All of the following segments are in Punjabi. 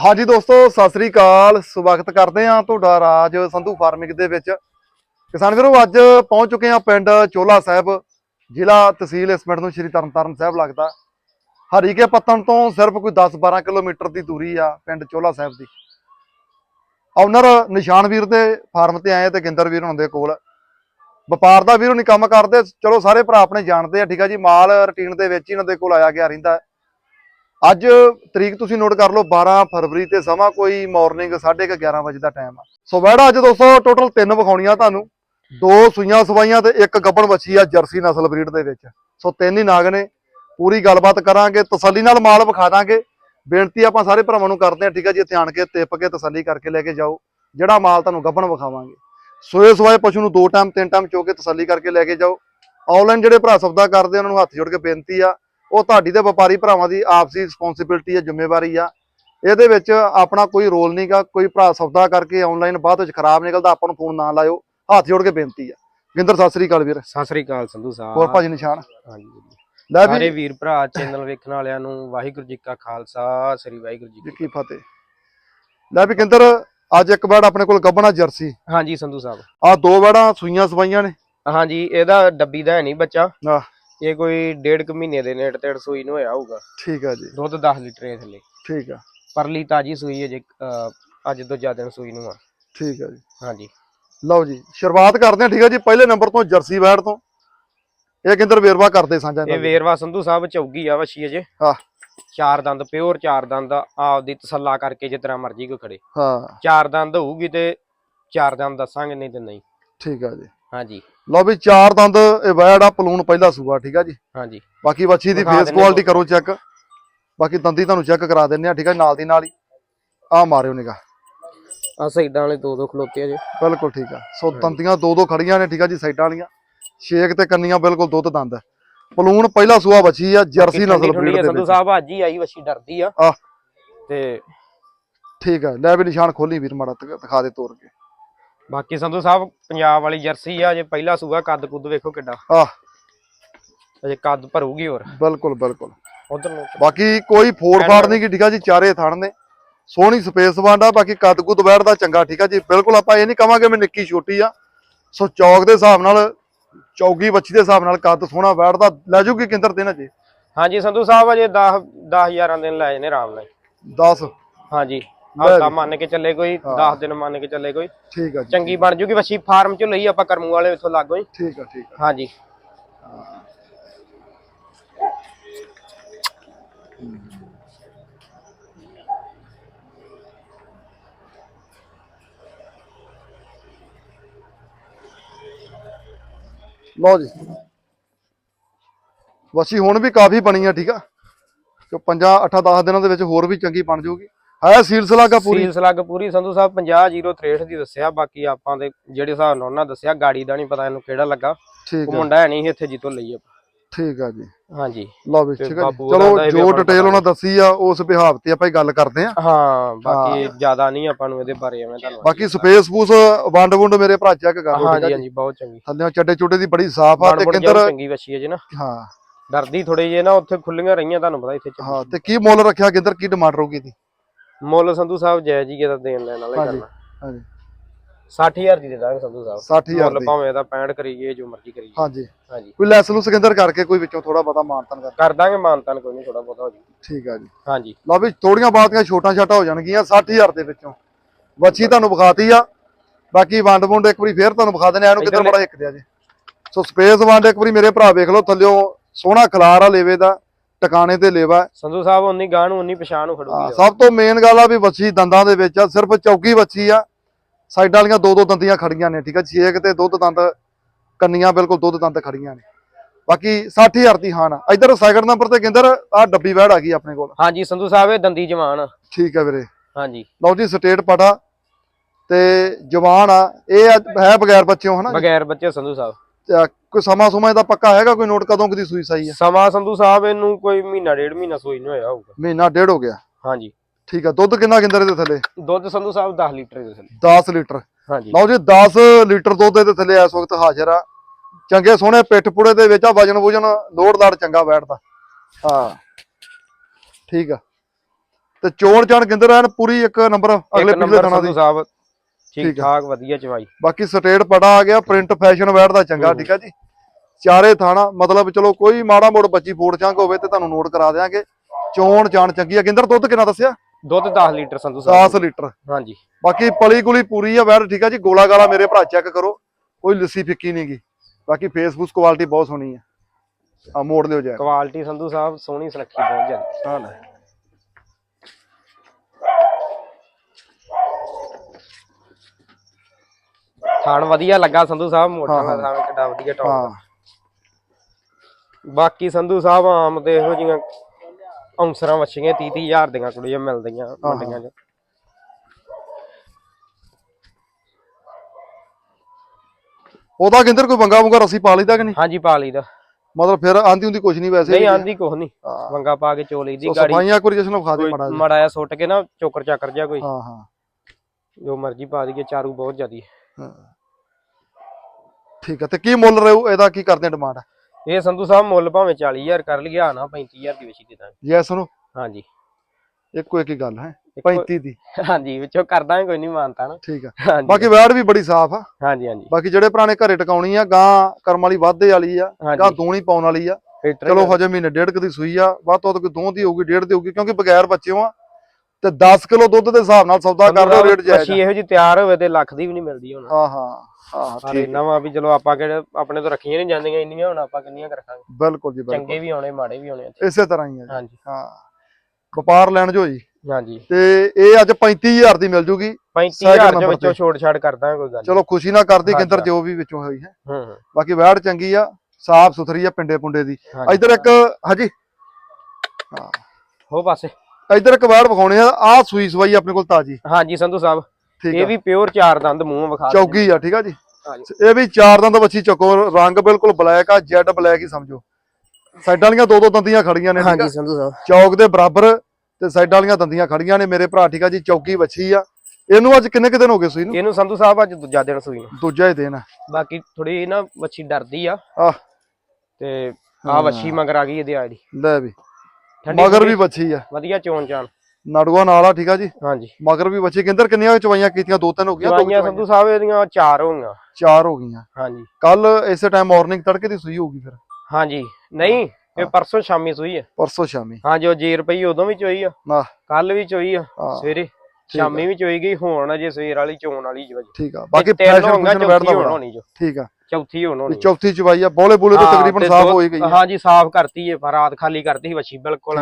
ਹਾਂਜੀ ਦੋਸਤੋ, ਸਤਿ ਸ੍ਰੀ ਅਕਾਲ। ਸਵਾਗਤ ਕਰਦੇ ਹਾਂ ਤੁਹਾਡਾ ਰਾਜ ਸੰਧੂ ਫਾਰਮਿੰਗ ਦੇ ਵਿੱਚ। ਕਿਸਾਨ ਵੀਰੋ, ਅੱਜ ਪਹੁੰਚ ਚੁੱਕੇ ਹਾਂ ਪਿੰਡ ਚੋਲਾ ਸਾਹਿਬ। ਜ਼ਿਲ੍ਹਾ ਤਹਿਸੀਲ ਇਸ ਪਿੰਡ ਨੂੰ ਸ਼੍ਰੀ ਤਰਨਤਾਰਨ ਸਾਹਿਬ ਲੱਗਦਾ। ਹਰੀਕੇ ਪੱਤਣ ਤੋਂ ਸਿਰਫ ਕੋਈ 10-12 ਕਿਲੋਮੀਟਰ ਦੀ ਦੂਰੀ ਆ ਪਿੰਡ ਚੋਲਾ ਸਾਹਿਬ ਦੀ। ਓਨਰ ਨਿਸ਼ਾਨ ਵੀਰ ਦੇ ਫਾਰਮ ਤੇ ਆਏ ਤੇ ਗਿੰਦਰ ਵੀਰ ਹੁੰਦੇ ਕੋਲ। ਵਪਾਰ ਦਾ ਵੀਰੋ ਨਹੀਂ ਕੰਮ ਕਰਦੇ। ਚਲੋ, ਸਾਰੇ ਭਰਾ ਆਪਣੇ ਜਾਣਦੇ ਆ, ਠੀਕ ਆ ਜੀ? ਮਾਲ ਰੁਟੀਨ ਦੇ ਵਿੱਚ ਹੀ ਇਹਨਾਂ ਦੇ ਕੋਲ ਆਇਆ ਗਿਆ ਰਹਿੰਦਾ। ਅੱਜ ਤਰੀਕ ਤੁਸੀਂ ਨੋਟ ਕਰ ਲਓ 12 ਫਰਵਰੀ ਤੇ ਸਮਾਂ ਕੋਈ ਮਾਰਨਿੰਗ 11:30 ਵਜੇ ਦਾ ਟਾਈਮ ਆ। ਸੋ ਵੈੜਾ ਅੱਜ ਦੋਸਤੋ ਟੋਟਲ ਤਿੰਨ ਵਿਖਾਉਣੀਆਂ ਤੁਹਾਨੂੰ। ਦੋ ਸੂਈਆਂ ਸਵਾਈਆਂ ਤੇ ਇੱਕ ਗੱਬਣ ਵੱਛੀ ਆ ਜਰਸੀ ਨਸਲ ਬਰੀਡ ਦੇ ਵਿੱਚ। ਸੋ ਤਿੰਨ ਹੀ ਨਾਗ ਨੇ। ਪੂਰੀ ਗੱਲਬਾਤ ਕਰਾਂਗੇ, ਤਸੱਲੀ ਨਾਲ ਮਾਲ ਵਿਖਾ ਦਾਂਗੇ। ਬੇਨਤੀ ਆਪਾਂ ਸਾਰੇ ਭਰਾਵਾਂ ਨੂੰ ਕਰਦੇ ਆ ਠੀਕ ਆ ਜੀ, ਇੱਥੇ ਆਣ ਕੇ ਤਿੱਪ ਕੇ ਤਸੱਲੀ ਕਰਕੇ ਲੈ ਕੇ ਜਾਓ। ਜਿਹੜਾ ਮਾਲ ਤੁਹਾਨੂੰ ਗੱਬਣ ਵਿਖਾਵਾਂਗੇ। ਸੋਏ ਸਵਾਏ ਪਸ਼ੂ ਨੂੰ ਦੋ ਟਾਈਮ, ਤਿੰਨ ਟਾਈਮ ਚੋ ਕੇ ਤਸੱਲੀ ਕਰਕੇ ਲੈ ਕੇ ਜਾਓ। ਆਨਲਾਈਨ ਜਿਹੜੇ ਭਰਾ ਸੌਦਾ ਕਰਦੇ ਉਹਨਾਂ ਨੂੰ ਹੱਥ ਜੋੜ ਕੇ ਬੇਨਤੀ ਆ ਉਹ ਤੁਹਾਡੀ ਤੇ ਵਪਾਰੀ ਭਰਾਵਾਂ ਦੀ ਆਪਸੀ ਰਿਸਪੌਂਸਿਬਿਲਟੀ ਹੈ ਜ਼ਿੰਮੇਵਾਰੀ ਆ। ਇਹਦੇ ਵਿੱਚ ਆਪਣਾ ਕੋਈ ਰੋਲ ਨਹੀਂਗਾ ਕੋਈ ਭਰਾ ਸੌਦਾ ਕਰਕੇ ਆਨਲਾਈਨ ਬਾਅਦ ਵਿੱਚ ਖਰਾਬ ਨਿਕਲਦਾ ਆਪਾਂ ਨੂੰ ਫੋਨ ਨਾ ਲਾਇਓ। ਹੱਥ ਜੋੜ ਕੇ ਬੇਨਤੀ ਆ। ਗਿੰਦਰ ਸਤਿ ਸ੍ਰੀ ਅਕਾਲ ਵੀਰ। ਸਤਿ ਸ੍ਰੀ ਅਕਾਲ ਸੰਧੂ ਸਾਹਿਬ। ਹੋਰ ਭਾਜੀ ਨਿਸ਼ਾਨ? ਹਾਂਜੀ ਲੈ ਸਾਰੇ ਵੀ ਵੀਰ ਭਰਾ ਚੈਨਲ ਵੇਖਣ ਵਾਲਿਆਂ ਨੂੰ ਵਾਹਿਗੁਰੂ ਜੀ ਕਾ ਖਾਲਸਾ ਸ੍ਰੀ ਵਾਹਿਗੁਰੂ ਜੀ ਕੀ ਫਤਿਹ। ਲੈ ਵੀ ਗਿੰਦਰ ਅੱਜ ਇੱਕ ਵਾਰ ਆਪਣੇ ਕੋਲ ਗੱਬਣਾ ਜਰਸੀ। ਹਾਂਜੀ ਸੰਧੂ ਸਾਹਿਬ। ਆ ਦੋ ਵੜਾਂ ਸੂਈਆਂ ਸਵਾਈਆਂ ਨੇ। ਹਾਂਜੀ ਇਹਦਾ ਡੱਬੀ ਦਾ ਹੈ ਨਹੀਂ ਬੱਚਾ। ਇਹ ਕੋਈ ਡੇਢ ਕੁ ਮਹੀਨੇ ਦੇ ਨੇੜ ਤੇੜ ਸੂਈ ਨੂੰ ਹੋਇਆ ਹੋਊਗਾ। ਠੀਕ ਆ ਜੀ। ਦੁੱਧ 10 ਲੀਟਰ ਇਹ ਥੱਲੇ। ਠੀਕ ਆ। ਪਰਲੀ ਤਾਜੀ ਸੂਈ ਹੈ ਜੇ ਅੱਜ ਦੂਜਾ ਦਿਨ ਸੂਈ ਨੂੰ ਆ। ਠੀਕ ਆ ਜੀ। ਹਾਂਜੀ। ਲਓ ਜੀ ਸ਼ੁਰੂਆਤ ਕਰਦੇ ਹਾਂ ਠੀਕ ਆ ਜੀ। ਪਹਿਲੇ ਨੰਬਰ ਤੋਂ ਜਰਸੀ ਵੈੜ ਤੋਂ। ਇਹ ਗਿੰਦਰ ਵੇਰਵਾ ਕਰਦੇ ਸਾਂਝਾ ਇਹ। ਵੇਰਵਾ ਸੰਧੂ ਸਾਹਿਬ ਚੌਗੀ ਆ ਵਛੀ ਅਜੇ। ਆਹ ਚਾਰ ਦੰਦ ਪਿਓਰ ਚਾਰ ਦੰਦ ਆਪਦੀ ਤਸੱਲਾ ਕਰਕੇ ਤਰ੍ਹਾਂ ਮਰਜ਼ੀ ਕੋ ਖੜੇ। ਹਾਂ। ਚਾਰ ਦੰਦ ਹੋਊਗੀ ਤੇ ਚਾਰ ਦੰਦ ਦੱਸਾਂਗੇ ਨਹੀਂ ਤੇ ਨਹੀਂ। ਠੀਕ ਆ ਜੀ। ਹਾਂਜੀ। ਲਓ ਵੀ ਚਾਰ ਦੰਦ ਇਹ ਵੈੜ ਆ ਪਲੂਣ ਪਹਿਲਾ ਸੂਆ ਠੀਕ ਆ ਜੀ? ਹਾਂਜੀ। ਬਾਕੀ ਵੱਛੀ ਦੀ ਫੇਸ ਕੁਆਲਿਟੀ ਕਰੋ ਚੈੱਕ ਬਾਕੀ ਦੰਦੀ ਤੁਹਾਨੂੰ ਚੈੱਕ ਕਰਾ ਦਿੰਨੇ ਆ ਠੀਕ ਆ ਨਾਲ ਦੀ ਨਾਲ ਹੀ। ਆ ਮਾਰਿਓ ਨਿਗਾ ਆ ਸਾਈਡਾਂ ਵਾਲੇ ਦੋ ਦੋ ਖਲੋਤੇ ਆ ਜੇ। ਬਿਲਕੁਲ ਠੀਕ ਆ। ਸੋ ਦੰਦੀਆਂ ਦੋ ਦੋ ਖੜੀਆਂ ਨੇ ਠੀਕ ਆ ਜੀ ਸਾਈਡਾਂ ਵਾਲੀਆਂ। ਛੇਕ ਤੇ ਕੰਨੀਆਂ ਬਿਲਕੁਲ ਦੁੱਧ ਦੰਦ। ਹੈ ਪਲੂਣ ਪਹਿਲਾ ਸੂਆ ਵੱਛੀ ਆ ਜਰਸੀ ਨਸਲ ਬਰੀਡ ਦੇ ਸੰਧੂ ਸਾਹਿਬ ਅੱਜ ਹੀ ਆਈ ਵਛੀ ਡਰਦੀ ਆ। ਤੇ ਠੀਕ ਆ ਲੈ ਵੀ ਨਿਸ਼ਾਨ ਖੋਲੀ ਵੀਰ ਮਾੜਾ ਦਿਖਾ- ਦਿਖਾ ਦੇ ਤੋਰ ਕੇ। ਬਾਕੀ ਸੰਧੂ ਸਾਹਿਬ ਪੰਜਾਬ ਵਾਲੀ ਜਰਸੀ ਆ ਜੇ ਪਹਿਲਾ ਸੂਆ ਕੱਦ ਕੁੱਦ ਵੇਖੋ ਕਿੱਡਾ। ਆਹ। ਅਜੇ ਕੱਦ ਭਰੂਗੀ ਹੋਰ। ਬਿਲਕੁਲ ਬਿਲਕੁਲ। ਉਧਰ ਨੂੰ। ਬਾਕੀ ਕੋਈ ਫੋੜ ਫਾੜ ਨਹੀਂ ਗੀ ਠੀਕ ਆ ਜੀ ਚਾਰੇ ਥਣ ਨੇ। ਸੋਹਣੀ ਸਪੇਸ ਵਾਂਡਾ ਬਾਕੀ ਕੱਦ ਕੁੱਦ ਬੈਠਦਾ ਚੰਗਾ ਠੀਕ ਆ ਜੀ। ਬਿਲਕੁਲ ਆਪਾਂ ਇਹ ਨਹੀਂ ਕਵਾਂਗੇ ਮੈਂ ਨਿੱਕੀ ਛੋਟੀ ਆ। ਸੋ ਚੌਕ ਦੇ ਹਿਸਾਬ ਨਾਲ ਚੌਗੀ ਬੱਚੀ ਦੇ ਹਿਸਾਬ ਨਾਲ ਕੱਦ ਸੋਹਣਾ ਬੈਠਦਾ ਲੈ ਜੂਗੀ ਕਿੰਦਰ ਦਿਨ ਜੀ? ਹਾਂਜੀ ਸੰਧੂ ਸਾਹਿਬ ਅਜੇ 10 10 11 ਦਿਨ ਲੈ ਜਨੇ ਆਰਾਮ ਨਾਲ। 10 ਹਾਂਜੀ। ਹਫਤਾ। ਮੰਨ ਕੇ ਚੱਲੇ ਕੋਈ ਹਾਂ। 10 ਦਿਨ ਮੰਨ ਕੇ ਚੱਲੇ ਕੋਈ। ਠੀਕ ਆ ਜੀ ਚੰਗੀ ਬਣ ਜੂਗੀ ਵਛੀ ਫਾਰਮ ਚੋਂ ਲਈ ਆਪਾਂ ਕਰਮੂ ਵਾਲੇ ਇੱਥੋਂ ਲੱਗੋ ਹੀ। ਠੀਕ ਆ ਠੀਕ ਆ। ਹਾਂਜੀ। ਲਓ ਜੀ। ਵਸੀ ਹੁਣ ਵੀ ਕਾਫੀ ਬਣੀ ਆ ਠੀਕ ਆ। ਤੇ 5 8 10 ਦਿਨਾਂ ਦੇ ਵਿੱਚ ਹੋਰ ਵੀ ਚੰਗੀ ਬਣ ਜਾਊਗੀ ਹੈ ਸੀਲਸਲਾ ਕਾ ਪੂਰੀ? ਸੀਲ ਸਲੱਗ ਪੂਰੀ। ਸੰਧੂ ਸਾਹਿਬ 50 ਦੀ ਦੱਸਿਆ ਬਾਕੀ ਆਪਾਂ ਦੇ ਜਿਹੜੇ ਹਿਸਾਬ ਨਾਲ ਉਹਨਾਂ ਦੱਸਿਆ ਗਾੜੀ ਦਾ ਨਹੀਂ ਪਤਾ ਇਹਨੂੰ ਕਿਹੜਾ ਲੱਗਾ। ਠੀਕ ਮੁੰਡਾ ਹੈ ਨਹੀਂ ਇੱਥੇ ਜਿੱਤੋਂ ਲਈ ਆਪਾਂ ਠੀਕ ਆ ਜੀ। ਹਾਂਜੀ। ਲਓ ਵੀ ਠੀਕ ਆ ਚਲੋ ਜੋ ਡਿਟੇਲ ਉਹਨਾਂ ਦੱਸੀ ਆ ਉਸ ਬਿਹਾਵ ਤੇ ਆਪਾਂ ਗੱਲ ਕਰਦੇ ਆ। ਹਾਂ ਬਾਕੀ ਜ਼ਿਆਦਾ ਨਹੀਂ ਆਪਾਂ ਨੂੰ ਇਹਦੇ ਬਾਰੇ ਐਵੇਂ ਤੁਹਾਨੂੰ ਬਾਕੀ ਸਪੇਸ ਪੂਸ ਵੰਡ ਵੁੰਡ ਮੇਰੇ ਭਰਾ ਚੈੱਕ ਕਰ ਲਓ ਹਾਂਜੀ ਹਾਂਜੀ ਬਹੁਤ ਚੰਗੀ। ਥੱਲੇ ਚੱਡੇ ਚੁੱਡੇ ਦੀ ਬੜੀ ਸਾਫ਼ ਆ ਤੇ ਕਿੰਦਰ ਚੰਗੀ ਵੱਛੀ ਹੈ ਜੀ ਨਾ। ਹਾਂ। ਡਰਦੀ ਥੋੜੀ ਜੇ ਨਾ ਉੱਥੇ ਖੁੱਲੀਆਂ ਰਹੀਆਂ ਤੁਹਾਨੂੰ ਪਤਾ ਇੱਥੇ ਹਾਂ ਤੇ ਕੀ ਮੁੱਲ ਰੱਖਿਆ ਕਿੰਦਰ ਕੀ ਡਿਮਾਂਡ ਰਹੂਗੀ ਦੀ ਮੁੱਲ ਸੰਧੂ ਸਾਹਿਬ ਜੈ ਜੀ ਦਾ ਦੇਣ ਲੈਣ ਵਾਲਾ ਹਾਂਜੀ ਕਰਨਾ। ਹਾਂਜੀ। 60000 ਦੀ ਦੇ ਦਾਂਗੇ ਸੰਧੂ ਸਾਹਿਬ। 60000 ਮੁੱਲ ਦੀ। ਭਾਵੇਂ ਇਹਦਾ 65 ਕਰੀਏ ਜੋ ਮਰਜ਼ੀ ਕਰੀਏ। ਹਾਂਜੀ। ਹਾਂਜੀ। ਕੋਈ ਲੈਸ ਲੂਸ ਕਿੰਦਰ ਕਰਕੇ ਕੋਈ ਵਿੱਚੋਂ ਥੋੜਾ ਬਹੁਤਾ ਮਾਨਤਨ ਕਰ ਕਰ ਦਾਂਗੇ ਮਾਨਤਾਨ ਕੋਈ ਨਹੀਂ ਥੋੜਾ ਬਹੁਤਾ ਹੋ ਜੀ। ਠੀਕ ਆ ਜੀ। ਹਾਂਜੀ। ਲਓ ਵੀ ਥੋੜੀਆਂ ਬਾਤੀਆਂ ਛੋਟਾਂ ਛਾਟਾਂ ਹੋ ਜਾਣਗੀਆਂ 60000 ਦੇ ਵਿੱਚੋਂ। ਵੱਛੀ ਤੁਹਾਨੂੰ ਵਿਖਾਤੀ ਆ। ਬਾਕੀ ਵੰਡ ਵੁੰਡ ਇੱਕ ਵਾਰੀ ਫੇਰ ਤੁਹਾਨੂੰ ਵਿਖਾ ਦਿੰਦੇ ਆ ਇਹਨੂੰ ਕਿੱਧਰ ਬੜਾ ਇੱਕ ਦਿਆ ਜੀ। ਸੋ ਸਪੇਸ ਵੰਡ ਇੱਕ ਵਾਰੀ ਮੇਰੇ ਭਰਾ ਵੇਖ ਲਓ ਥੱਲਿਓ ਸੋਹਣਾ ਖਲਾਰ ਆ ਲੇਵੇ ਦਾ। ਟਿਕਾਣੇ ਤੇ ਲੇਵਾ ਹੈ। ਸੰਧੂ ਸਾਹਿਬ ਉਨੀ ਗਾਂ ਨੂੰ ਉਨੀ ਪਛਾਣ ਨੂੰ ਹਾਂ, ਖੜੂਗੀ ਸਭ ਤੋਂ ਮੇਨ ਗੱਲ ਆ ਵੀ ਵੱਛੀ ਦੰਦਾਂ ਦੇ ਵਿੱਚ ਆ ਸਿਰਫ ਚੌਕੀ ਵੱਛੀ ਆ। ਸਾਈਡਾਂ ਵਾਲੀਆਂ ਦੋ ਦੋ ਦੰਦੀਆਂ ਖੜੀਆਂ ਨੇ ਠੀਕ ਆ ਛੇਕ ਤੇ ਦੁੱਧ ਦੰਦ ਕੰਨੀਆਂ ਬਿਲਕੁਲ ਦੁੱਧ ਦੰਦ ਖੜੀਆਂ ਨੇ। ਬਾਕੀ 60000 ਦੀ ਹਾਨ ਆ। ਇਧਰ ਸੈਕਿੰਡ ਨੰਬਰ ਤੇ ਕਿੰਦਰ ਆ ਡੱਬੀ ਵੈੜ ਆ ਗਈ ਆਪਣੇ ਕੋਲ। ਹਾਂਜੀ ਸੰਧੂ ਸਾਹਿਬ ਇਹ ਦੰਦੀ ਜਵਾਨ। ਠੀਕ ਆ ਵੀਰੇ। ਹਾਂਜੀ। ਲਓ ਜੀ ਸਟੇਟ ਪਟਾ ਤੇ ਜਵਾਨ ਆ। ਇਹ ਹੈ ਬਗੈਰ ਬੱਚਿਓ ਹਨਾ ਬਗੈਰ ਬੱਚੇ ਸੰਧੂ ਸਾਹਿਬ। ਤੇ ਕੋਈ ਸਮਾਂ ਸੁਮਾ ਇਹਦਾ ਪੱਕਾ ਹੈਗਾ? ਕੋਈ ਨੋਟ ਕਦੋਂ ਕਦੀ ਸੂਈ ਸਾਈ ਆ? ਸਮਾਂ ਸੰਧੂ ਸਾਹਿਬ ਇਹਨੂੰ ਕੋਈ ਮਹੀਨਾ ਡੇਢ ਮਹੀਨਾ ਸੋਈ ਨਹੀਂ ਹੋਇਆ ਹੋਊਗਾ। ਮਹੀਨਾ ਡੇਢ ਹੋ ਗਿਆ? ਹਾਂਜੀ। ਠੀਕ ਆ ਦੁੱਧ ਕਿੰਨਾ ਕਿੰਦਰ ਇਹਦੇ ਥੱਲੇ? ਦੁੱਧ ਸੰਧੂ ਸਾਹਿਬ 10 ਲੀਟਰ ਦੇ ਥੱਲੇ। 10 ਲੀਟਰ। ਹਾਂਜੀ। ਲਓ ਜੀ 10 ਲੀਟਰ ਦੁੱਧ ਇਹਦੇ ਥੱਲੇ ਇਸ ਵਕਤ ਹਾਜ਼ਰ ਆ। ਚੰਗੇ ਸੋਹਣੇ ਪਿੱਠ ਪੁੜੇ ਦੇ ਵਿੱਚ ਆ ਵਜਨ ਵੁਜਨ ਲੋੜਦਾਰ ਚੰਗਾ ਬੈਠਦਾ। ਹਾਂ। ਠੀਕ ਆ। ਤੇ ਚੋਣ ਚਾਣ ਗਿੰਦਰ ਐਨ ਪੂਰੀ ਇੱਕ ਨੰਬਰ ਅਗਲੇ ਪਿਛਲੇ ਸੰਧੂ ਦੀ। ਸਾਹਿਬ। ਠੀਕ ਠੀਕ ਵਧੀਆ ਚਵਾਈ ਬਾਕੀ ਸਟੇਟ ਪੜਾ ਆ ਗਿਆ ਪ੍ਰਿੰਟ ਫੈਸ਼ਨ ਵੈਰ ਦਾ ਚੰਗਾ। ਠੀਕ ਆ ਜੀ। ਚਾਰੇ ਥਾਣਾ ਮਤਲਬ ਚਲੋ ਕੋਈ ਮਾੜਾ ਮੋੜ ਬੱਚੀ ਫੋੜ ਚੰਗ ਹੋਵੇ ਤੇ ਤੁਹਾਨੂੰ ਨੋਟ ਕਰਾ ਦਿਆਂਗੇ। ਚੋਣ ਚਾਣ ਚੰਗੀ ਆ। ਗਿੰਦਰ ਦੁੱਧ ਕਿੰਨਾ ਦੱਸਿਆ? ਦੁੱਧ 10 ਲੀਟਰ ਸੰਧੂ ਸਾਹਿਬ 10 ਲੀਟਰ। ਹਾਂਜੀ। ਬਾਕੀ ਪਲੀ ਗੁਲੀ ਪੂਰੀ ਆ ਵੈਰ ਠੀਕ ਆ ਜੀ। ਗੋਲਾ ਗਾਲਾ ਮੇਰੇ ਭਰਾ ਚੈੱਕ ਕਰੋ। ਕੋਈ ਲੱਸੀ ਫਿੱਕੀ ਨਹੀਂਗੀ ਬਾਕੀ ਫੇਸਬੁੱਕ ਕੁਆਲਿਟੀ ਬਹੁਤ ਸੋਹਣੀ ਆ। ਆ ਮੋੜ ਦਿਓ ਜੈ। ਕੁਆਲਿਟੀ ਸੰਧੂ ਸਾਹਿਬ ਸੋਹਣੀ ਸੁਨੱਖੀ ਬਹੁਤ ਜ਼ਿਆਦਾ। ਹਾਂ ਥਾਣ ਵਧੀਆ ਲੱਗਾ ਸੰਧੂ ਸਾਹਿਬ ਮੋਟਾ। ਦਾ ਥਾਣ ਕਿੱਡਾ ਵਧੀਆ ਟੌਪ ਹਾਂ। ਬਾਕੀ ਸੰਧੂ ਸਾਹਿਬ ਆਮ ਤੇ ਇਹੋ ਜੀਆਂ ਔਂਸਰਾਂ ਵੱਛੀਆਂ 30 ਹਜ਼ਾਰ ਦੀਆਂ ਕੁੜੀਆਂ ਮਿਲਦੀਆਂ ਮੰਡੀਆਂ 'ਚ। ਉਹਦਾ ਗਿੰਦਰ ਕੋਈ ਬੰਗਾ ਬੰਗਾ ਰਸੀ ਪਾ ਲਈਦਾ ਕਿ ਨਹੀਂ? ਹਾਂਜੀ ਪਾ ਲਈਦਾ। ਮਤਲਬ ਫਿਰ ਆਂਦੀ ਹੁੰਦੀ ਕੁਝ ਨਹੀਂ ਵੈਸੇ ਨਹੀਂ ਆਂਦੀ ਕੁਛ ਨਹੀਂ। ਵੰਗਾ ਪਾ ਕੇ ਚੋ ਲਈਦੀ ਗਾੜੀ ਸਫਾਈਆਂ ਕੋਈ ਜਸ਼ਨ ਵਿਖਾ ਦੇ ਕੋਈ ਮਾੜਾ ਜਿਹਾ। ਸੁੱਟ ਕੇ ਨਾ ਚੋਕਰ ਚਾਕਰ ਜਿਹਾ ਕੋਈ। ਹਾਂ ਹਾਂ। ਜੋ ਮਰਜ਼ੀ ਪਾ ਦਈਏ ਚਾਰੂ ਬਹੁਤ ਜ਼ਿਆਦੀ। ਹਾਂ। ਠੀਕ ਹੈ ਤੇ ਕੀ ਮੁੱਲ ਰਹੂ ਇਹਦਾ ਕੀ ਕਰਦੇ ਡਿਮਾਂਡ ਇਹ ਸੰਧੂ ਸਾਹਿਬ ਮੁੱਲ ਭਾਵੇਂ 40000 ਕਰ ਲਿਆ ਨਾ 35000 ਦੀ ਵਛੀ ਦੇ ਦਾਂਗੇ। ਜੈ ਸੁਣੋ ਹਾਂਜੀ। ਇੱਕੋ ਇੱਕ ਹੀ ਗੱਲ ਹੈ ਇੱਕੋ- 35 ਦੀ। ਹਾਂਜੀ ਵਿੱਚੋਂ ਕਰਦਾ ਕੋਈ ਨਹੀਂ ਮਾਨਤਾ ਨਾ। ਠੀਕ ਆ। ਬਾਕੀ ਵੈੜ ਵੀ ਬੜੀ ਸਾਫ਼ ਆ। ਹਾਂਜੀ ਹਾਂਜੀ। ਬਾਕੀ ਜਿਹੜੇ ਪੁਰਾਣੇ ਘਰੇ ਟਿਕਾਉਣੀ ਆ ਗਾਂ ਕਰਮ ਵਾਲੀ ਵਾਧੇ ਵਾਲੀ ਆ ਗਾਂ ਦੂਣੀ ਪਾਉਣ ਵਾਲੀ ਆ। ਚਲੋ ਹਜੇ ਮਹੀਨੇ ਡੇਢ ਕੁ ਦੀ ਸੂਈ ਆ ਵੱਧ ਤੋਂ ਕੋਈ ਦੋ ਦੀ ਹੋਊਗੀ ਡੇਢ ਦੀ ਹੋਊਗੀ ਕਿਉਂਕਿ ਬਗੈਰ ਬੱਚਿਓ ਆ ਤੇ 10 ਕਿਲੋ ਦੁੱਧ ਦੇ ਹਿਸਾਬ ਨਾਲ ਸੌਦਾ ਕਰ ਲਓ ਰੇਟ ਜਾਇਜ਼ ਵਛੀ ਇਹੋ ਜੀ ਤਿਆਰ ਹੋਵੇ ਤੇ ਲੱਖ ਦੀ ਵੀ ਨਹੀਂ ਮਿਲਦੀ ਹੁਣ। ਹਾਂ ਹਾਂ ਹਾਂ ਠੀਕ ਇੰਨਾ ਵਾ ਵੀ ਚਲੋ ਆਪਾਂ ਕਿਹੜੇ ਆਪਣੇ ਤੋਂ ਰੱਖੀਆਂ ਨਹੀਂ ਜਾਂਦੀਆਂ ਇੰਨੀਆਂ ਹੁਣ ਆਪਾਂ ਕਿੰਨੀਆਂ ਰੱਖਾਂਗੇ। ਬਿਲਕੁਲ ਜੀ ਬਿਲਕੁਲ। ਚੰਗੇ ਵੀ ਆਉਣੇ ਮਾੜੇ ਵੀ ਆਉਣੇ ਇਸੇ ਤਰ੍ਹਾਂ ਹੀ ਜੀ। ਹਾਂਜੀ। ਹਾਂ। ਵਪਾਰ ਲੈਣ ਜੋ ਜੀ। ਹਾਂਜੀ। ਤੇ ਇਹ ਅੱਜ 35000 ਦੀ ਮਿਲ ਜੂਗੀ। 35000 ਨੰਬਰ ਦੇ ਵਿੱਚੋਂ। ਛੋਟ ਛਾੜ ਕਰਦਾ ਕੋਈ ਗੱਲ ਚਲੋ ਖੁਸ਼ੀ ਨਾ ਕਰਦੀ ਕਿੰਦਰ ਹਾਂ। ਜੋ ਵੀ ਵਿੱਚੋਂ ਹੋਈ ਹੈ। ਹੂੰ ਹੂੰ। ਬਾਕੀ ਵੈੜ ਚੰਗੀ ਆ ਸਾਫ਼ ਸੁਥਰੀ ਆ ਪਿੰਡੇ ਪੁੰਡੇ ਦੀ। ਇੱਧਰ ਇੱਕ ਹਾਂਜੀ। ਹੋ ਪਾਸੇ। ਇੱਧਰ ਇੱਕ ਵੈੜ ਵਿਖਾਉਣੇ ਆ ਆ ਸੂਈ ਸਵਾਈ ਆਪਣੇ ਕੋਲ ਤਾਜੀ। ਹਾਂਜੀ ਸੰਧੂ ਸਾਹਿਬ ਠੀਕ ਇਹ ਆ। ਵੀ ਪਿਓਰ ਚਾਰ ਦੰਦ ਮੂੰਹ ਵਿਖਾ। ਚੌਗੀ ਆ ਠੀਕ ਆ ਜੀ। ਇਹ ਵੀ ਚਾਰ ਦੰਦ ਬੱਚੀ ਚੱਕੋ ਰੰਗ ਬਿਲਕੁਲ ਬਲੈਕ ਆ ਜੈਡ ਬਲੈਕ ਹੀ ਸਮਝੋ। ਸਾਈਡਾਂ ਵਾਲੀਆਂ ਦੋ ਦੋ ਦੰਦੀਆਂ ਖੜੀਆਂ ਨੇ ਆ? ਹਾਂਜੀ ਸੰਧੂ ਸਾਹਿਬ। ਚੌਕ ਦੇ ਬਰਾਬਰ ਤੇ ਸਾਈਡਾਂ ਵਾਲੀਆਂ ਦੰਦੀਆਂ ਖੜੀਆਂ ਨੇ ਮੇਰੇ ਭਰਾ ਠੀਕ ਆ ਜੀ ਚੌਕੀ ਬੱਚੀ ਆ। ਇਹਨੂੰ ਅੱਜ ਕਿੰਨੇ ਕੁ ਦਿਨ ਹੋ ਗਏ ਸੂਈ ਨੂੰ? ਇਹਨੂੰ ਸੰਧੂ ਸਾਹਿਬ ਅੱਜ ਦੂਜਾ ਦਿਨ ਸੂਈ ਨੂੰ। ਦੂਜਾ ਹੀ ਦਿਨ ਆ। ਬਾਕੀ ਥੋੜੀ ਨਾ ਵੱਛੀ ਡਰਦੀ ਆ। ਆਹ। ਤੇ ਆ ਵੱਛੀ ਮਗਰ ਆ ਗਈ ਇਹਦੇ ਆੜੀ। ਲੈ ਵੀ। ਠੰਡੀ ਮਗਰ ਵੀ ਬੱਚੀ ਆ। ਵਧੀਆ ਚੋਣ ਚਾਣ। ਨੜੂਆ ਨਾਲ ਆ ਠੀਕ ਆ ਜੀ? ਹਾਂਜੀ। ਮਗਰ ਵੀ ਬੱਚੀ। ਕਿੰਦਰ ਕਿੰਨੀਆਂ ਚਵਾਈਆਂ ਕੀਤੀਆਂ? ਦੋ ਤਿੰਨ ਹੋ ਗਈਆਂ ਦਵਾਈਆਂ ਸੰਧੂ ਸਾਹਿਬ ਇਹਦੀਆਂ ਚਾਰ ਹੋ ਗਈਆਂ। ਚਾਰ ਹੋ ਗਈਆਂ। ਹਾਂਜੀ। ਕੱਲ ਇਸੇ ਟਾਈਮ ਮਾਰਨਿੰਗ ਤੜਕੇ ਦੀ ਸੂਈ ਹੋਊਗੀ ਫਿਰ। ਹਾਂਜੀ। ਨਹੀਂ ਇਹ ਪਰਸੋਂ ਸ਼ਾਮੀ ਸੂਈ ਹੈ ਪਰਸੋਂ ਸ਼ਾਮੀ। ਹਾਂਜੀ ਉਹ ਜੀਰ ਪਈ ਉਦੋਂ ਵੀ ਚੋਈ ਆ। ਕੱਲ ਵੀ ਚੋਈ ਆ ਸਵੇਰੇ। ਸ਼ਾਮੀ ਵੀ ਚੋਈ ਗਈ ਹੁਣ ਅਜੇ ਸਵੇਰ ਵਾਲੀ ਚੋਣ ਵਾਲੀ ਜੋ ਠੀਕ ਆ। ਬਾਕੀ ਫੈਸ਼ਨ ਚੌਥੀ ਬੈਠਦਾ ਹੋਣੀ ਜੋ। ਠੀਕ ਆ। ਚੌਥੀ ਵੀ ਹੋਣੀ ਚੌਥੀ ਚਵਾਈ ਆ ਬੋਲੇ ਬੋਲੇ ਤਾਂ ਹਾਂ, ਤਕਰੀਬਨ ਸਾਫ਼ ਹੋ ਹੀ ਗਈ ਆ। ਹਾਂਜੀ ਸਾਫ਼ ਕਰਤੀ ਹੈ ਪਰ ਰਾਤ ਖਾਲੀ ਕਰਤੀ ਸੀ ਵੱਛੀ ਬਿਲਕੁਲ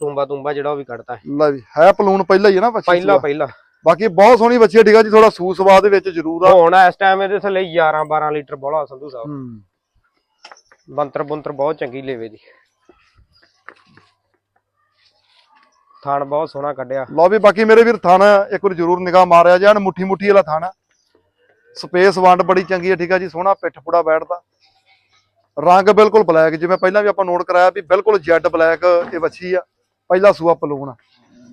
ਤੁੰਬਾ ਤੁੰਬਾ ਜਿਹੜਾ ਉਹ ਵੀ ਕੱਢਤਾ ਹੈ ਲੈ ਵੀ ਹੈ ਪਲੂਣ ਪਹਿਲਾਂ ਹੀ ਹੈ ਨਾ ਬੱਚੀ ਪਹਿਲਾ। ਪਹਿਲਾ। ਬਾਕੀ ਬਹੁਤ ਸੋਹਣੀ ਬੱਚੀ ਆ ਠੀਕ ਜੀ ਥੋੜਾ ਸੂ ਸਵਾਦ ਦੇ ਵਿੱਚ ਜ਼ਰੂਰ ਆ। ਹੁਣ ਇਸ ਟਾਈਮ ਇਹਦੇ ਥੱਲੇ 11 12 ਲੀਟਰ ਬੋਲਾ ਸੰਧੂ ਸਾਹਿਬ। ਹੂੰ। ਬੰਤਰ ਬੰਤਰ ਬਹੁਤ ਚੰਗੀ ਲੇਵੇ ਦੀ। ਥਾਣ ਬਹੁਤ ਸੋਹਣਾ ਕੱਢਿਆ। ਲਓ ਵੀ ਬਾਕੀ ਮੇਰੇ ਵੀਰ ਥਾਣਾ ਇੱਕ ਵਾਰ ਜ਼ਰੂਰ ਨਿਗਾਹ ਮਾਰਿਆ ਜਾਣ ਮੁੱਠੀ ਮੁੱਠੀ ਵਾਲਾ ਥਾਣਾ। ਸਪੇਸ ਵੰਡ ਬੜੀ ਚੰਗੀ ਹੈ ਠੀਕ ਆ ਜੀ ਸੋਹਣਾ ਪਿੱਠ ਪੁੜਾ ਬੈਠਦਾ। ਰੰਗ ਬਿਲਕੁਲ ਬਲੈਕ ਜਿਵੇਂ ਪਹਿਲਾਂ ਵੀ ਆਪਾਂ ਨੋਟ ਕਰਾਇਆ ਵੀ ਬਿਲਕੁਲ ਜੈਡ ਬਲੈਕ ਇਹ ਵੱਛੀ ਆ ਪਹਿਲਾ ਸੂਆ ਪਲੂਣ ਆ।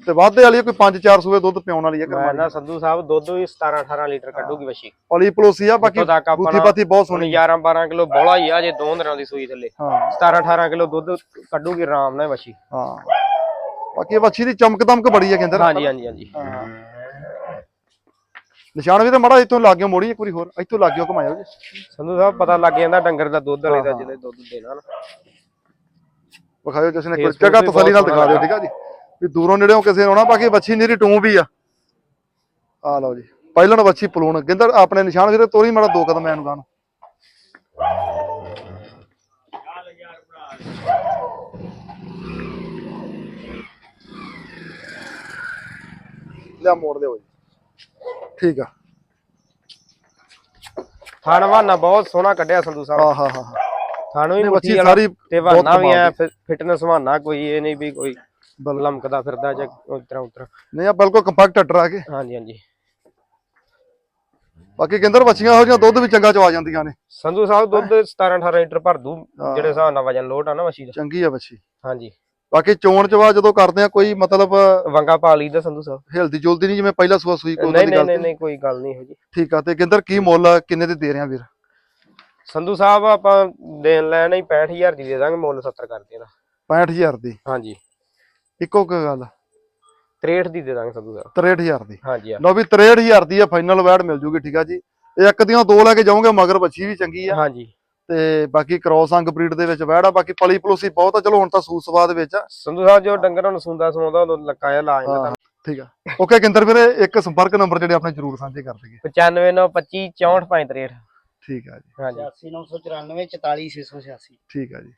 ਤੇ ਵਾਧੇ ਵਾਲੀ ਆ, ਕੋਈ 5-4 ਸੂਏ ਦੁੱਧ ਪਿਆਉਣ ਵਾਲੀ ਹੈ ਮੈਂ ਕਰਮਾਲੀ ਨਾ ਸੰਧੂ ਸਾਹਿਬ ਦੁੱਧ ਵੀ 17 18 ਲੀਟਰ ਕੱਢੂਗੀ ਵੱਛੀ। ਪਲੀ ਪਲੋਸੀ ਆ ਬਾਕੀ ਬੂਥੀ ਬਾਤੀ ਬਹੁਤ ਹੁਣ ਸੋਹਣੀ 11 12 ਕਿਲੋ ਬੋਲਾ ਹੀ ਆ ਜੇ ਦੋ ਦਿਨਾਂ ਦੀ ਸੂਈ ਥੱਲੇ। ਹਾਂ। 17 18 ਕਿਲੋ ਦੁੱਧ ਕੱਢੂਗੀ ਆਰਾਮ ਨਾਲ ਵੱਛੀ। ਹਾਂ। ਬਾਕੀ ਵੱਛੀ ਦੀ ਚਮਕ ਦਮਕ ਬੜੀ ਹੈ ਕਹਿੰਦੇ ਹਾਂਜੀ ਹਾਂਜੀ ਹਾਂਜੀ। ਨਿਸ਼ਾਨ ਵੀ ਤਾਂ ਮੜਾ ਇੱਥੋਂ ਲੱਗ ਗਿਆ ਮੋੜੀ ਇੱਕ ਵਾਰੀ ਹੋਰ ਇੱਥੋਂ ਲੱਗ ਗਿਆ ਘਮਾਇਓ ਜੀ। ਸੰਧੂ ਸਾਹਿਬ ਪਤਾ ਲੱਗ ਜਾਂਦਾ ਡੰਗਰ ਦਾ ਦੁੱਧ ਵਾਲੇ ਦਾ ਜਿਹਦੇ ਦੁੱਧ ਦੇਣਾ ਨਾ। ਵਿਖਾਇਓ ਜਿਸ ਨੇ ਕੋਈ ਜਗ੍ਹਾ ਤਸੱਲੀ ਨਾਲ ਦਿਖਾ ਦਿਓ ਠੀਕ ਆ ਜੀ? ਵੀ ਦੂਰੋਂ ਨੇੜਿਓਂ ਕਿਸੇ ਆਉਣਾ ਬਾਕੀ ਵੱਛੀ ਨੀਰੀ ਟੂੰ ਵੀ ਆ। ਆ ਲਓ ਜੀ ਪਹਿਲਣ ਵੱਛੀ ਪਲੂਣ ਗਿੰਦਰ ਆਪਣੇ ਨਿਸ਼ਾਨ ਵੀਰੇ ਤੋਰੀ ਮਾੜਾ ਦੋ ਕਦਮ ਐਨ ਗਾਣ। ਲਿਆ ਮੋੜ ਦਿਓ ਜੀ। ਠੀਕ ਆ। ਥਾਣ ਵਾਨਾ ਬਹੁਤ ਸੋਹਣਾ ਕੱਢਿਆ ਸੰਧੂ ਸਾਹਿਬ। ਹਾਂ ਹਾਂ ਹਾਂ ਹਾਂ। ਥਾਣ ਵੀ ਨਹੀਂ, ਮੁੱਠੀ ਵੱਛੀ ਵਾਲਾ ਸਾਰੀ ਤੇ ਬਹੁਤ ਵਾਨਾ ਵੀ ਕਮਾਲ ਐ ਫਿਟਨੈਸ ਵਾਨਾ ਕੋਈ ਇਹ ਨਹੀਂ ਵੀ ਕੋਈ ਬਿਲਕੁਲ। ਲਮਕਦਾ ਫਿਰਦਾ ਜਾਂ ਉਤਰਾ ਉਤਰਾ ਨਹੀਂ ਆ ਬਿਲਕੁਲ ਕੰਪੈਕਟ ਟਰਾ ਕੇ। ਹਾਂਜੀ ਹਾਂਜੀ। ਬਾਕੀ ਗਿੰਦਰ ਵੱਛੀਆਂ ਇਹੋ ਜਿਹੀਆਂ ਦੁੱਧ ਵੀ ਚੰਗਾ ਚਵਾ ਜਾਂਦੀਆਂ ਨੇ। ਸੰਧੂ ਸਾਹਿਬ ਦੁੱਧ 17 18 ਲੀਟਰ ਭਰ ਦੂ ਹਾਂ। ਜਿਹੜੇ ਹਿਸਾਬ ਨਾਲ ਵਜਨ ਲੋਟ ਆ ਨਾ ਮੱਛੀ ਦਾ ਚੰਗੀ ਆ ਵੱਛੀ ਹਾਂਜੀ। ਬਾਕੀ ਚੋਣ ਚਵਾ ਜਦੋਂ ਕਰਦੇ ਆ ਕੋਈ ਮਤਲਬ ਵੰਗਾ ਪਾ ਲਈਦਾ ਸੰਧੂ ਸਾਹਿਬ। ਹਿਲਦੀ ਜੁਲਦੀ ਨਹੀਂ ਜਿਵੇਂ ਪਹਿਲਾਂ ਸੂਆ ਸੂਈ ਕੋਈ ਨਹੀਂ ਨਹੀਂ ਨਹੀਂ ਕੋਈ ਗੱਲ ਨਹੀਂ ਹੋ ਜੀ ਠੀਕ ਆ ਤੇ ਗਿੰਦਰ ਕੀ ਮੁੱਲ ਆ, ਕਿੰਨੇ ਦੇ ਦੇ ਰਿਆਂ ਵੀਰ? ਸੰਧੂ ਸਾਹਿਬ ਆਪਾਂ ਦੇਣ ਲੈਣ ਹੀ 65000 ਦੀ ਦੇ ਦਾਂਗੇ ਮੁੱਲ 70 ਕਰਦੇ ਦਾ 65000 ਦੀ? ਹਾਂਜੀ। ਇੱਕੋ ਕੁ ਗੱਲ। 63 ਦੀ ਦੇ ਦਾਂਗੇ ਸੰਧੂ ਸਾਹਿਬ। 63000 ਦੀ। ਹਾਂਜੀ ਆ ਲਓ ਵੀ 63000 ਦੀ ਆ ਫਾਈਨਲ ਵੈੜ ਮਿਲ ਜੂਗੀ ਠੀਕ ਆ ਜੀ। ਇਹ ਇੱਕ ਦੀਆਂ ਦੋ ਲੈ ਕੇ ਜਾਓਗੇ ਮਗਰ ਬੱਚੀ ਵੀ ਚੰਗੀ ਆ। ਹਾਂਜੀ। ਤੇ ਬਾਕੀ ਕ੍ਰੋਸ ਅੰਗ ਬਰੀਡ ਦੇ ਵਿੱਚ ਵੈੜ ਆ ਬਾਕੀ ਪਲੀ ਪਲੋਸੀ ਬਹੁਤ ਆ ਚਲੋ ਹੁਣ ਤਾਂ ਸੂਤ ਸਵਾਦ ਵਿੱਚ ਆ। ਸੰਧੂ ਸਾਹਿਬ ਜੋ ਡੰਗਰਾਂ ਨੂੰ ਸੁੰਦਾ ਸਮਾਉਂਦਾ ਉਦੋਂ ਲੱਕਾਇਆ ਲਾ ਜਾਂਦਾ ਠੀਕ ਆ। ਓਕੇ ਕਿੰਦਰ ਵੀਰੇ ਇੱਕ ਸੰਪਰਕ ਨੰਬਰ ਜਿਹੜੇ ਆਪਣੇ ਜਰੂਰ ਸਾਂਝੇ ਕਰ ਦਈਏ। 95925 64 ਠੀਕ ਆ ਜੀ। ਹਾਂਜੀ। 8994 44686 ਠੀਕ ਆ ਜੀ।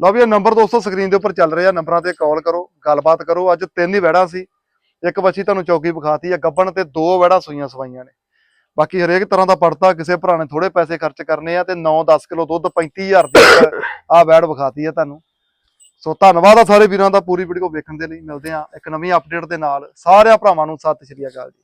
ਲਓ ਵੀ ਇਹ ਨੰਬਰ ਦੋਸਤੋ ਸਕਰੀਨ ਦੇ ਉੱਪਰ ਚੱਲ ਰਿਹਾ ਨੰਬਰਾਂ ਤੇ ਕਾਲ ਕਰੋ ਗੱਲਬਾਤ ਕਰੋ। ਅੱਜ ਤਿੰਨ ਹੀ ਵੈੜਾਂ ਸੀ। ਇੱਕ ਬੱਚੀ ਤੁਹਾਨੂੰ ਚੌਕੀ ਵਿਖਾਤੀ ਆ ਗੱਬਣ ਤੇ ਦੋ ਵੈੜਾਂ ਸੂਈਆਂ ਸਵਾਈਆਂ ਨੇ। ਬਾਕੀ ਹਰੇਕ ਤਰ੍ਹਾਂ ਦਾ ਪੜਤਾ ਕਿਸੇ ਭਰਾ ਨੇ ਥੋੜੇ ਪੈਸੇ ਖਰਚ ਕਰਨੇ ਆ ਤੇ 9-10 ਕਿਲੋ ਦੁੱਧ 35000 ਦੀ ਆ ਵੈੜ ਵਿਖਾਤੀ ਆ ਤੁਹਾਨੂੰ। ਸੋ ਧੰਨਵਾਦ ਆ ਸਾਰੇ ਵੀਰਾਂ ਦਾ ਪੂਰੀ ਵੀਡੀਓ ਵੇਖਣ ਦੇ ਲਈ। ਮਿਲਦੇ ਆ ਇੱਕ ਨਵੀਂ ਅਪਡੇਟ ਦੇ ਨਾਲ। ਸਾਰਿਆਂ ਭਰਾਵਾਂ ਨੂੰ ਸਤਿ ਸ਼੍ਰੀ ਅਕਾਲ ਜੀ।